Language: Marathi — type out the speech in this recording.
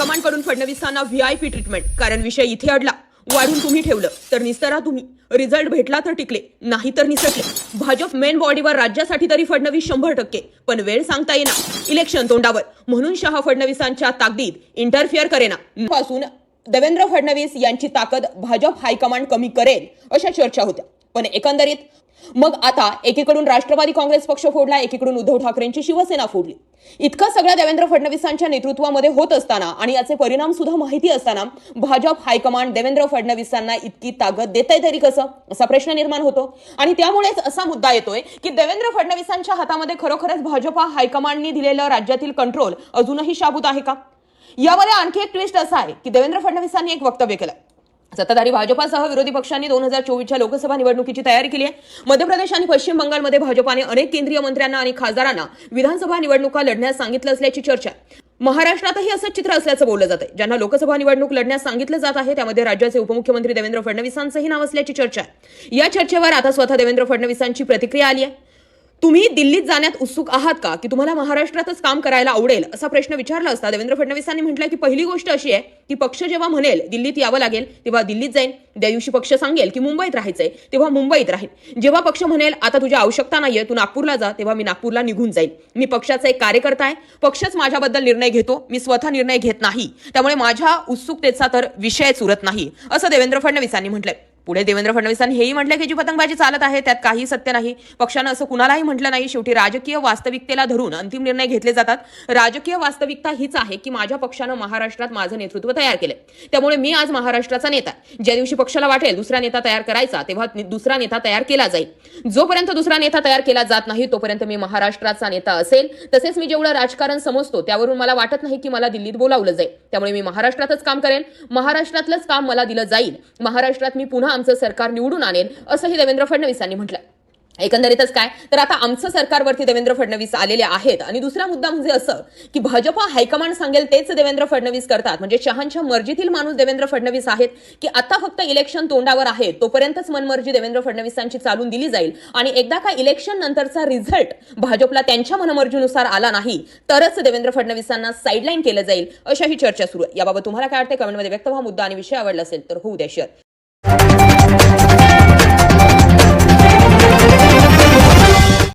फडणवीसांना व्हीआयपी ट्रीटमेंट कारण विषय इथे अडला. वाढून तुम्ही ठेवलं तर निस्तरा तुम्ही. रिझल्ट भेटला तर टिकले नाही तर निसटले. भाजप मेन बॉडीवर राज्यासाठी तरी फडणवीस शंभर टक्के पण वेळ सांगता येईना. इलेक्शन तोंडावर. म्हणून शहा फडणवीसांच्या ताकदीत इंटरफिअर करेना. पासून देवेंद्र फडणवीस यांची ताकद भाजप हायकमांड कमी करेल अशा चर्चा होत्या. पण एकंदरीत मग आता एकीकडून राष्ट्रवादी काँग्रेस पक्ष फोडला एकीकडून उद्धव ठाकरेंची शिवसेना फोडली. इतकं सगळं देवेंद्र फडणवीसांच्या नेतृत्वामध्ये होत असताना आणि याचे परिणाम सुद्धा माहिती असताना भाजप हायकमांड देवेंद्र फडणवीसांना इतकी ताकद देत तरी कसं? असा प्रश्न निर्माण होतो. आणि त्यामुळेच असा मुद्दा येतोय की देवेंद्र फडणवीसांच्या हातामध्ये खरोखरच भाजपा हायकमांडनी दिलेलं राज्यातील कंट्रोल अजूनही शाबूत आहे का? यामध्ये आणखी एक ट्विस्ट असा आहे की देवेंद्र फडणवीसांनी एक वक्तव्य केलं. सत्ताधारी भाजपासह विरोधी पक्षांनी दोन हजार चोवीसच्या लोकसभा निवडणुकीची तयारी केली आहे. मध्य प्रदेश आणि पश्चिम बंगालमध्ये भाजपाने अनेक केंद्रीय मंत्र्यांना आणि खासदारांना विधानसभा निवडणुका लढण्यास सांगितलं असल्याची चर्चा आहे. महाराष्ट्रातही असंच चित्र असल्याचं बोललं जातं ज्यांना लोकसभा निवडणूक लढण्यास सांगितलं जात आहे त्यामध्ये राज्याचे उपमुख्यमंत्री देवेंद्र फडणवीसांचंही नाव असल्याची चर्चा आहे. या चर्चेवर आता स्वतः देवेंद्र फडणवीसांची प्रतिक्रिया आली आहे. तुम्ही दिल्लीत जाण्यात उत्सुक आहात का? की तुम्हाला महाराष्ट्रातच काम करायला आवडेल? असा प्रश्न विचारला असता देवेंद्र फडणवीसांनी म्हटलं की पहिली गोष्ट अशी आहे की पक्ष जेव्हा म्हणेल दिल्लीत यावं लागेल तेव्हा दिल्लीत जाईन. त्या दिवशी पक्ष सांगेल की मुंबईत राहायचंय तेव्हा मुंबईत राहील जेव्हा पक्ष म्हणेल आता तुझी आवश्यकता नाहीये तू नागपूरला जा तेव्हा मी नागपूरला निघून जाईल मी पक्षाचा एक कार्यकर्ता आहे. पक्षच माझ्याबद्दल निर्णय घेतो. मी स्वतः निर्णय घेत नाही. त्यामुळे माझ्या उत्सुकतेचा तर विषयच उरत नाही असं देवेंद्र फडणवीसांनी म्हटलंय. पुढे देवेंद्र फडणवीसांनी हेही म्हटलं की जी पतंगबाजी चालत आहे त्यात काही सत्य नाही. पक्षानं असं कुणालाही म्हटलं नाही. शेवटी राजकीय वास्तविकतेला धरून अंतिम निर्णय घेतले जातात. राजकीय वास्तविकता हीच आहे की माझ्या पक्षानं महाराष्ट्रात माझं नेतृत्व तयार केलंय त्यामुळे मी आज महाराष्ट्राचा नेता ज्या दिवशी पक्षाला वाटेल दुसरा नेता तयार करायचा तेव्हा दुसरा नेता तयार केला जाईल. जोपर्यंत दुसरा नेता तयार केला जात नाही तोपर्यंत मी महाराष्ट्राचा नेता असेल. तसेच मी जेवढं राजकारण समजतो त्यावरून मला वाटत नाही की मला दिल्लीत बोलावलं जाईल. त्यामुळे मी महाराष्ट्रातच काम करेन. महाराष्ट्रातलंच काम मला दिलं जाईल. महाराष्ट्रात मी पुन्हा आमचं सरकार निवडून आणेल असंही देवेंद्र फडणवीसांनी म्हटलं एकंदरीतच काय? तर आता आमचं सरकारवरती देवेंद्र फडणवीस आलेले आहेत. आणि दुसरा मुद्दा म्हणजे असं की भाजप हायकमांड सांगेल तेच देवेंद्र फडणवीस करतात. म्हणजे शहांच्या मर्जीतील माणूस देवेंद्र फडणवीस आहेत की आता फक्त इलेक्शन तोंडावर आहे तोपर्यंतच मनमर्जी देवेंद्र फडणवीसांची चालून दिली जाईल. आणि एकदा का इलेक्शन नंतरचा रिझल्ट भाजपला त्यांच्या मनमर्जीनुसार आला नाही तरच देवेंद्र फडणवीसांना साईडलाईन केलं जाईल अशाही चर्चा सुरू आहे. याबाबत तुम्हाला काय वाटते कमेंटमध्ये व्यक्त व्हा. मुद्दा आणि विषय आवडला असेल तर होऊ द्या शेअर